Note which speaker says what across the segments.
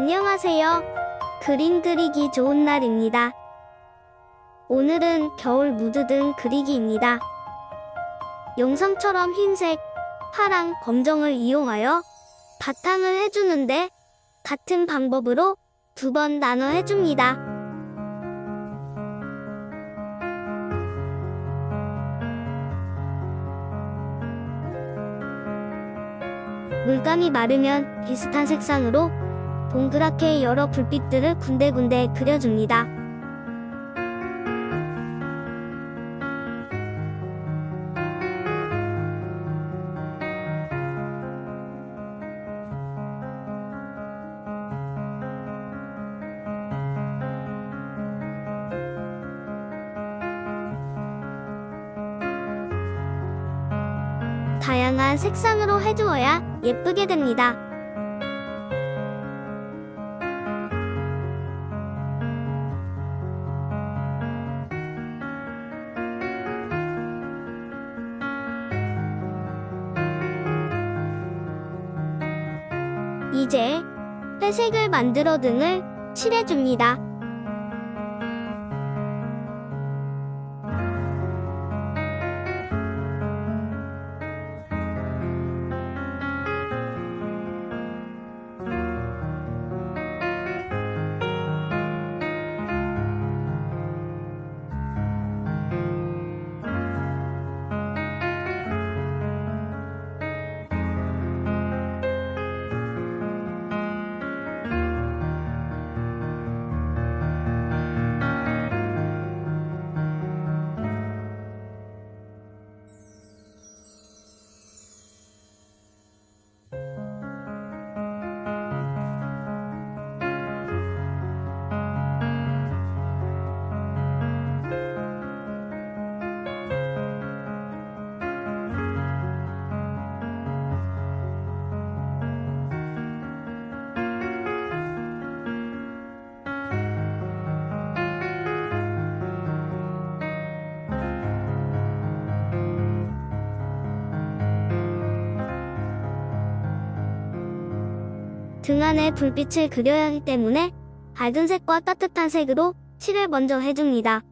Speaker 1: 안녕하세요. 그림 그리기 좋은 날입니다. 오늘은 겨울 무드 등 그리기입니다. 영상처럼 흰색, 파랑, 검정을 이용하여 바탕을 해주는데 같은 방법으로 두 번 나눠 해줍니다. 물감이 마르면 비슷한 색상으로 동그랗게 여러 불빛들을 군데군데 그려줍니다. 다양한 색상으로 해주어야 예쁘게 됩니다. 이제 회색을 만들어 등을 칠해줍니다. 등 안에 불빛을 그려야 하기 때문에 밝은 색과 따뜻한 색으로 칠을 먼저 해줍니다.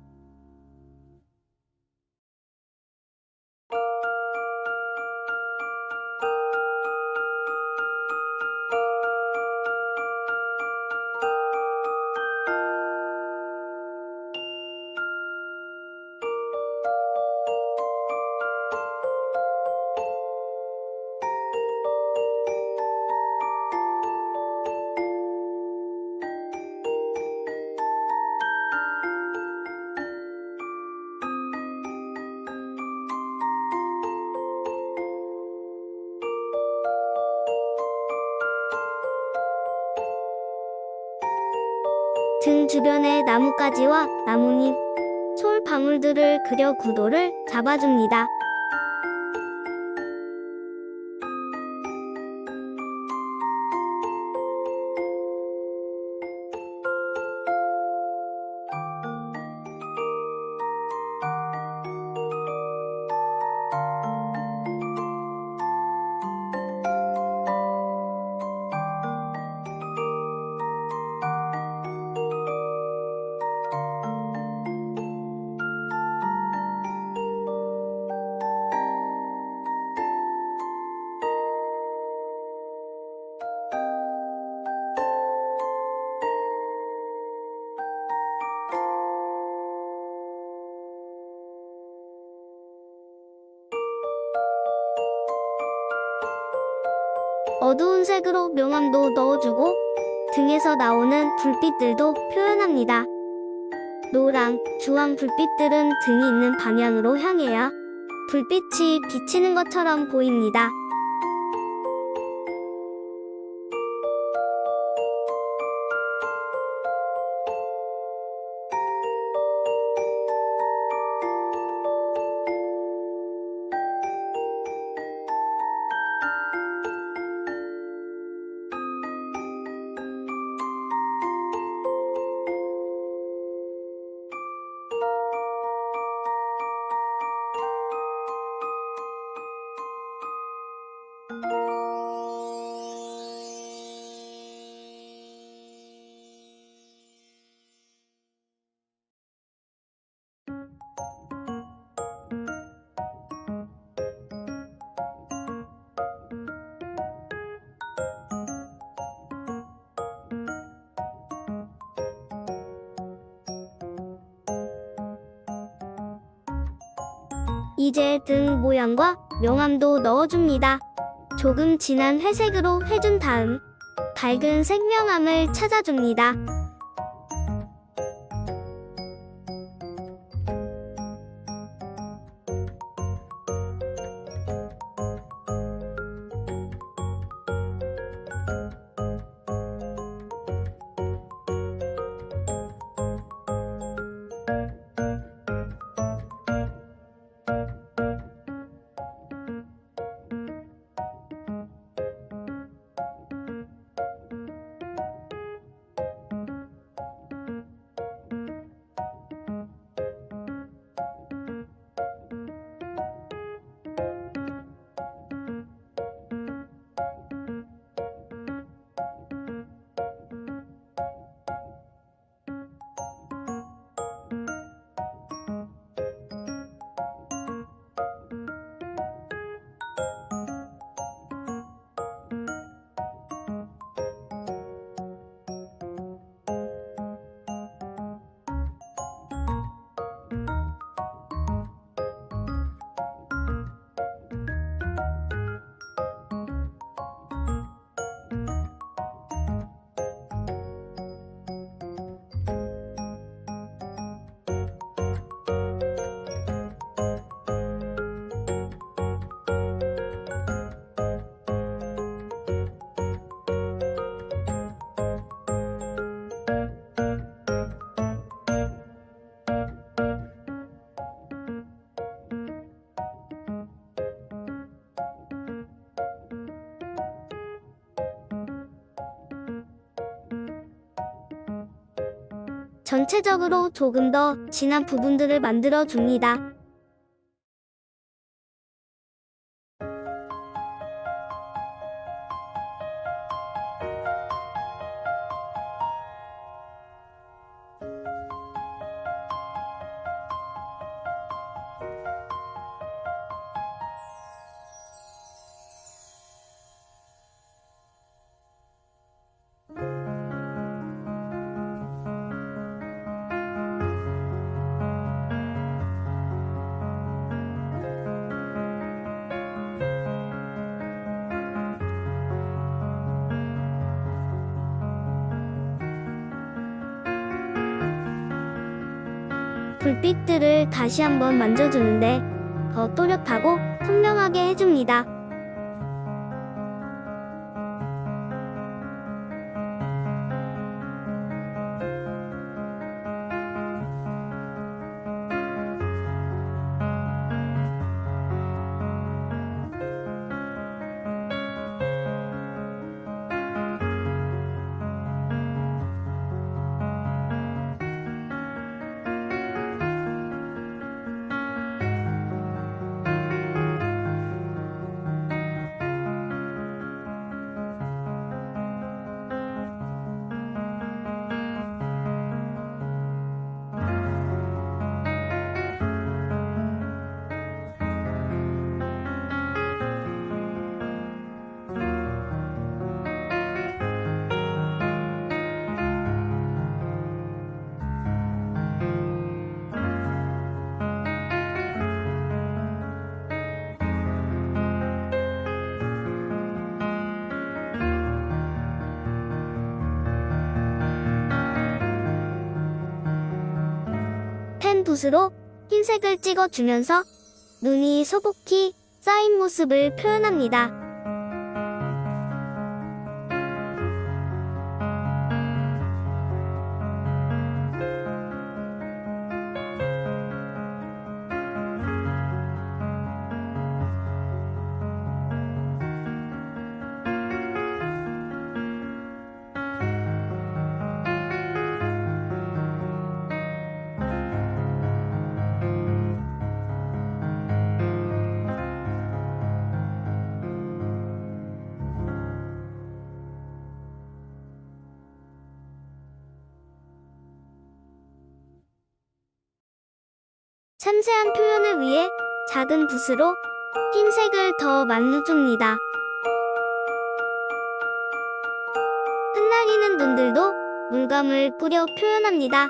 Speaker 1: 등 주변에 나뭇가지와 나뭇잎, 솔 방울들을 그려 구도를 잡아줍니다. 어두운 색으로 명암도 넣어주고 등에서 나오는 불빛들도 표현합니다. 노랑, 주황 불빛들은 등이 있는 방향으로 향해야 불빛이 비치는 것처럼 보입니다. 이제 등 모양과 명암도 넣어줍니다. 조금 진한 회색으로 해준 다음 밝은 색명암을 찾아줍니다. 전체적으로 조금 더 진한 부분들을 만들어 줍니다. 불빛들을 다시 한번 만져주는데 더 또렷하고 선명하게 해줍니다. 펜 붓으로 흰색을 찍어주면서 눈이 소복히 쌓인 모습을 표현합니다. 섬세한 표현을 위해 작은 붓으로 흰색을 더 만들어줍니다. 흩날리는 눈들도 물감을 뿌려 표현합니다.